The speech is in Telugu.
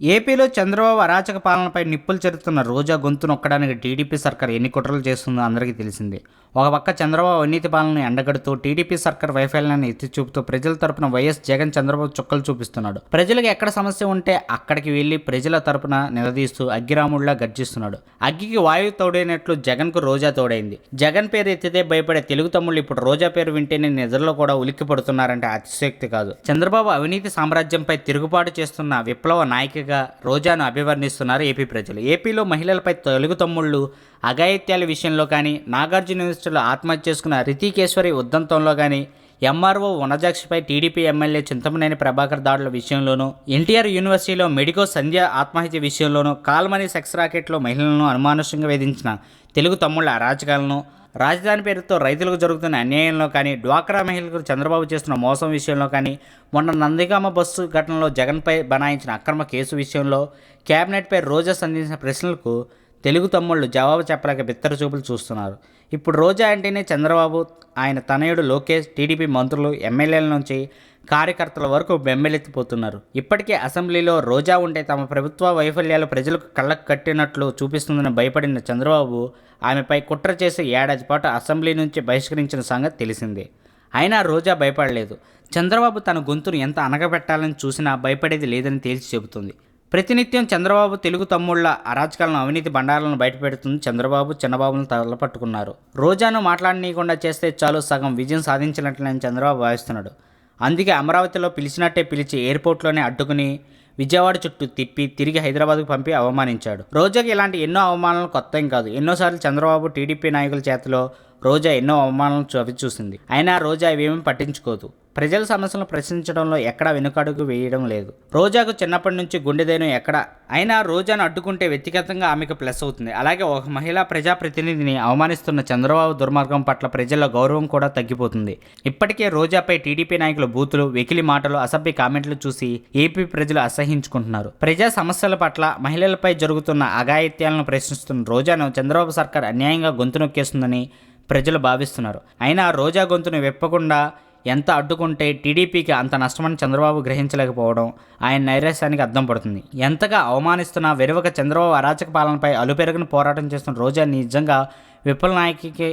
ఏపీలో చంద్రబాబు అరాచక పాలనపై నిప్పులు చెరుతున్న రోజా గొంతు నొక్కడానికి టీడీపీ సర్కార్ ఎన్ని కుట్రలు చేస్తుందో అందరికీ తెలిసిందే. ఒక పక్క చంద్రబాబు అవినీతి పాలనను ఎండగడుతూ టీడీపీ సర్కార్ వైఫల్యాన్ని ఎత్తి చూపుతూ ప్రజల తరపున వైఎస్ జగన్ చంద్రబాబు చుక్కలు చూపిస్తున్నాడు. ప్రజలకు ఎక్కడ సమస్య ఉంటే అక్కడికి వెళ్ళి ప్రజల తరపున నిలదీస్తూ అగ్గిరాముడిలా గర్జిస్తున్నాడు. అగ్గికి వాయువు తోడైనట్లు జగన్కు రోజా తోడైంది. జగన్ పేరు ఎత్తితే భయపడే తెలుగు తమ్ముళ్ళు ఇప్పుడు రోజా పేరు వింటేనే నిద్రలో కూడా ఉలిక్కి పడుతున్నారంటే అతిశయోక్తి కాదు. చంద్రబాబు అవినీతి సామ్రాజ్యంపై తిరుగుబాటు చేస్తున్న విప్లవ నాయికగా రోజాను అభివర్ణిస్తున్నారు ఏపీ ప్రజలు. ఏపీలో మహిళలపై తెలుగు తమ్ముళ్ళు అఘాయిత్యాల విషయంలో కానీ నాగార్జున యూనివర్సిటీలో ఆత్మహత్య చేసుకున్న రితీకేశ్వరి ఉద్దంతంలో కానీ ఎంఆర్ఓ వనజాక్షిపై టీడీపీ ఎమ్మెల్యే చింతమనేని ప్రభాకర్ దాడుల విషయంలోనూ ఎన్టీఆర్ యూనివర్సిటీలో మెడికో సంధ్య ఆత్మహత్య విషయంలోనూ కాల్మని సెక్స్ రాకెట్లో మహిళలను అనుమానుషంగా వేధించిన తెలుగు తమ్ముళ్ళ అరాచకాలను రాజధాని పేరుతో రైతులకు జరుగుతున్న అన్యాయంలో కానీ డ్వాక్రా మహిళలకు చంద్రబాబు చేస్తున్న మోసం విషయంలో కానీ మొన్న నందిగామ బస్సు ఘటనలో జగన్పై బనాయించిన అక్రమ కేసు విషయంలో కేబినెట్పై రోజా సంధించిన ప్రశ్నలకు తెలుగు తమ్ముళ్ళు జవాబు చెప్పలేక బిత్తర చూపులు చూస్తున్నారు. ఇప్పుడు రోజా అంటేనే చంద్రబాబు ఆయన తనయుడు లోకేష్ టీడీపీ మంత్రులు ఎమ్మెల్యేల నుంచి కార్యకర్తల వరకు బెంబెలెత్తిపోతున్నారు. ఇప్పటికే అసెంబ్లీలో రోజా ఉంటే తమ ప్రభుత్వ వైఫల్యాలు ప్రజలకు కళ్ళకు కట్టినట్లు చూపిస్తుందని భయపడిన చంద్రబాబు ఆమెపై కుట్ర చేసి ఏడాది పాటు అసెంబ్లీ నుంచి బహిష్కరించిన సంగతి తెలిసిందే. అయినా రోజా భయపడలేదు. చంద్రబాబు తన గొంతును ఎంత అనగబెట్టాలని చూసినా భయపడేది లేదని తేల్చి చెబుతుంది. ప్రతినిత్యం చంద్రబాబు తెలుగు తమ్ముళ్ళ అరాచకాలను అవినీతి బండారాలను బయటపెడుతుంది చంద్రబాబు చిన్నబాబును తలపట్టుకున్నారు రోజాను మాట్లాడనీయకుండా చేస్తే చాలు సగం విజయం సాధించినట్లని చంద్రబాబు భావిస్తున్నాడు. అందుకే అమరావతిలో పిలిచినట్టే పిలిచి ఎయిర్పోర్ట్లోనే అడ్డుకుని విజయవాడ చుట్టూ తిప్పి తిరిగి హైదరాబాద్కు పంపి అవమానించాడు. రోజాకి ఇలాంటి ఎన్నో అవమానాలు కొత్త ఏం కాదు. ఎన్నోసార్లు చంద్రబాబు టీడీపీ నాయకుల చేతిలో రోజా ఎన్నో అవమానాలను చవి చూసింది. అయినా రోజా ఇవేమీ పట్టించుకోదు. ప్రజల సమస్యలను ప్రశ్నించడంలో ఎక్కడా వెనుకడుగు వేయడం లేదు. రోజాకు చిన్నప్పటి నుంచి గుండెదైనం ఎక్కడ అయినా రోజాను అడ్డుకుంటే వ్యక్తిగతంగా ఆమెకు ప్లస్ అవుతుంది. అలాగే ఒక మహిళా ప్రజాప్రతినిధిని అవమానిస్తున్న చంద్రబాబు దుర్మార్గం పట్ల ప్రజల గౌరవం కూడా తగ్గిపోతుంది. ఇప్పటికే రోజాపై టీడీపీ నాయకుల బూతులు వెకిలి మాటలు అసభ్య కామెంట్లు చూసి ఏపీ ప్రజలు అసహించుకుంటున్నారు. ప్రజా సమస్యల పట్ల మహిళలపై జరుగుతున్న అఘాయిత్యాలను ప్రశ్నిస్తున్న రోజాను చంద్రబాబు సర్కార్ అన్యాయంగా గొంతు నొక్కేస్తుందని ప్రజలు భావిస్తున్నారు. అయినా రోజా గొంతును విప్పకుండా ఎంత అడ్డుకుంటే టీడీపీకి అంత నష్టమని చంద్రబాబు గ్రహించలేకపోవడం ఆయన నైరాశ్యానికి అర్థం పడుతుంది. ఎంతగా అవమానిస్తున్నా వెరువక చంద్రబాబు అరాచక పాలనపై అలుపెరగని పోరాటం చేస్తున్న రోజా నిజంగా విప్లవ నాయకుకి